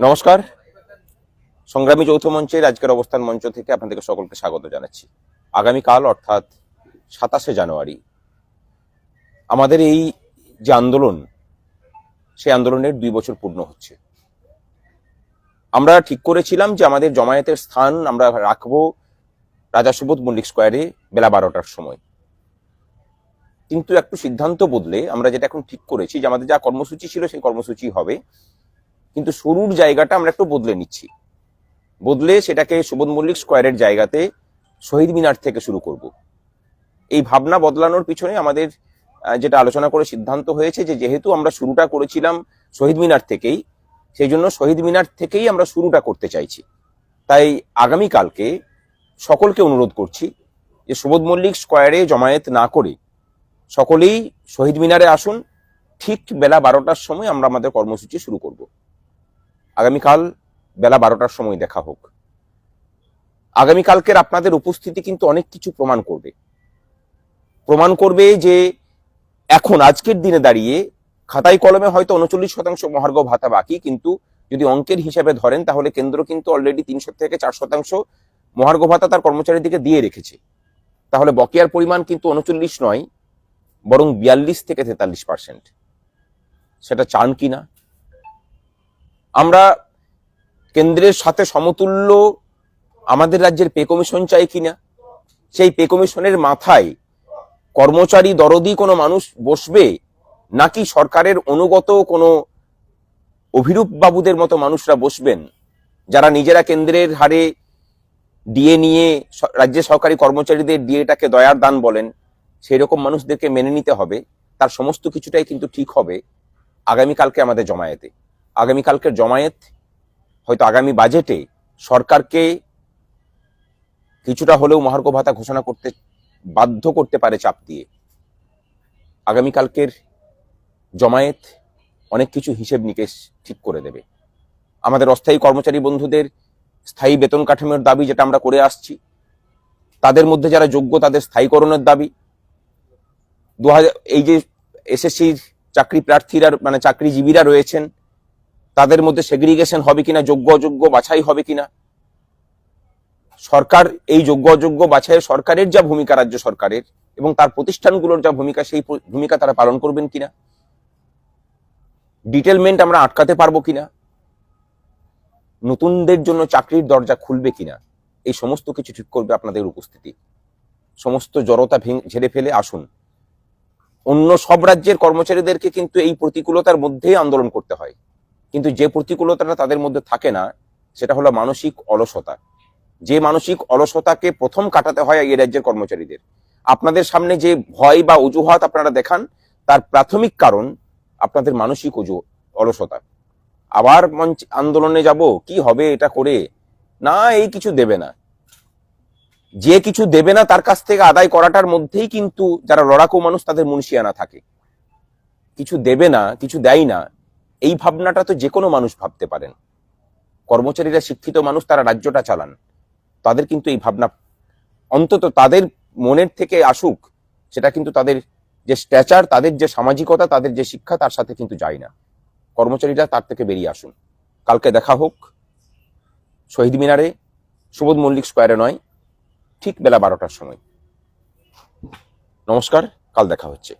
নমস্কার। সংগ্রামী যৌথ মঞ্চের আজকের অবস্থান মঞ্চ থেকে আপনাদেরকে সকলকে স্বাগত জানাচ্ছি। আগামীকাল অর্থাৎ সাতাশে জানুয়ারি, আমাদের এই যে আন্দোলন, সেই আন্দোলনের দুই বছর পূর্ণ হচ্ছে। আমরা ঠিক করেছিলাম যে আমাদের জমায়েতের স্থান আমরা রাখব রাজা সুবোধ মল্লিক স্কোয়ারে বেলা বারোটার সময়। কিন্তু একটু সিদ্ধান্ত বদলে আমরা যেটা এখন ঠিক করেছি যে আমাদের যা কর্মসূচি ছিল সেই কর্মসূচি হবে। কিন্তু শুরুর জায়গাটা আমরা একটু বদলে নিচ্ছি। বদলে সেটাকে সুবোধ মল্লিক স্কোয়ারের জায়গাতে শহীদ মিনার থেকে শুরু করব। এই ভাবনা বদলানোর পিছনে আমাদের যেটা আলোচনা করে সিদ্ধান্ত হয়েছে যে যেহেতু আমরা শুরুটা করেছিলাম শহীদ মিনার থেকেই, সেই জন্য শহীদ মিনার থেকেই আমরা শুরুটা করতে চাইছি। তাই আগামীকালকে সকলকে অনুরোধ করছি যে সুবোধ মল্লিক স্কোয়ারে জমায়েত না করে সকলেই শহীদ মিনারে আসুন। ঠিক বেলা বারোটার সময় আমরা আমাদের কর্মসূচি শুরু করব। আগামীকাল বেলা বারোটার সময় দেখা হোক। আগামীকালকের আপনাদের উপস্থিতি কিন্তু অনেক কিছু প্রমাণ করবে। প্রমাণ করবে যে এখন, আজকের দিনে দাঁড়িয়ে খাতায় কলমে হয়তো উনচল্লিশ শতাংশ মহার্ঘ ভাতা বাকি, কিন্তু যদি অঙ্কের হিসাবে ধরেন, তাহলে কেন্দ্র কিন্তু অলরেডি তিনশো থেকে চার শতাংশ মহার্ঘ ভাতা তার কর্মচারীদেরকে দিয়ে রেখেছে। তাহলে বকেয়ার পরিমাণ কিন্তু উনচল্লিশ নয়, বরং বিয়াল্লিশ থেকে তেতাল্লিশ পার্সেন্ট সেটা চান কিনা? আমরা কেন্দ্রের সাথে সমতুল্য আমাদের রাজ্যের পে কমিশন চাই কিনা? সেই পে কমিশনের মাথায় কর্মচারী দরদি কোনো মানুষ বসবে নাকি সরকারের অনুগত কোনো অভিরূপ বাবুদের মতো মানুষরা বসবেন যারা নিজেরা কেন্দ্রের হারে ডিএ নিয়ে রাজ্যের সরকারি কর্মচারীদের ডিএটাকে দয়ার দান বলেন সেই রকম মানুষদেরকে মেনে নিতে হবে। তার সমস্ত কিছুটাই কিন্তু ঠিক হবে আগামীকালকে আমাদের জমায়েতে। আগামীকালকের জমায়েত, হয়তো আগামী বাজেটে সরকারকে কিছুটা হলেও মহার্ঘ ভাতা ঘোষণা করতে বাধ্য করতে পারে চাপ দিয়ে। আগামীকালকের জমায়েত অনেক কিছু হিসেব নিকেশ ঠিক করে দেবে। আমাদের অস্থায়ী কর্মচারী বন্ধুদের স্থায়ী বেতন কাঠামোর দাবি যেটা আমরা করে আসছি, তাদের মধ্যে যারা যোগ্য তাদের স্থায়ীকরণের দাবি। দু হাজার এই যে এসএসসির চাকরি প্রার্থীরা মানে চাকরিজীবীরা রয়েছেন তাদের মধ্যে সেগ্রিগেশন হবে কিনা, যোগ্য অযোগ্য বাছাই হবে কিনা? সরকার, এই যোগ্য অযোগ্য বাছাইয়ে সরকারের যা ভূমিকা রাজ্য সরকারের এবং তার প্রতিষ্ঠানগুলোর যা ভূমিকা, সেই ভূমিকা তারা পালন করবেন কিনা? ডিটেলমেন্ট আমরা আটকাতে পারব কিনা? নতুনদের জন্য চাকরির দরজা খুলবে কিনা? এই সমস্ত কিছু ঠিক করবে আপনাদের উপস্থিতি। সমস্ত জড়তা ঝেড়ে ফেলে আসুন। অন্য সব রাজ্যের কর্মচারীদেরকে কিন্তু এই প্রতিকূলতার মধ্যেই আন্দোলন করতে হয়। কিন্তু যে প্রতিকূলতাটা তাদের মধ্যে থাকে না, সেটা হলো মানসিক অলসতা। যে মানসিক অলসতাকে প্রথম কাটাতে হয় এই রাজ্যের কর্মচারীদের। আপনাদের সামনে যে ভয় বা অজুহাত আপনারা দেখান, তার প্রাথমিক কারণ আপনাদের মানসিক অজু, অলসতা। আবার মঞ্চ আন্দোলনে যাব, কি হবে এটা করে? না, এই কিছু দেবে না। যে কিছু দেবে না, তার কাছ থেকে আদায় করাটার মধ্যেই কিন্তু যারা লড়াকু মানুষ, তাদের মুন্সিয়ানা থাকে। কিছু দেবে না, কিছু দেয় না এই ভাবনাটা তো যে কোনো মানুষ ভাবতে পারেন। কর্মচারীরা, শিক্ষিত মানুষ, তারা রাজ্যটা চালান। তাদের কিন্তু এই ভাবনা, অন্তত তাদের মনের থেকে আসুক, সেটা কিন্তু তাদের যে স্ট্যাচার তাদের যে সামাজিকতা, তাদের যে শিক্ষা, তার সাথে কিন্তু যায় না। কর্মচারীরা তার থেকে বেরিয়ে আসুন। কালকে দেখা হোক, শহীদ মিনারে, সুবোধ মল্লিক স্কোয়ারে নয়, ঠিক বেলা বারোটার সময়। নমস্কার, কাল দেখা হচ্ছে।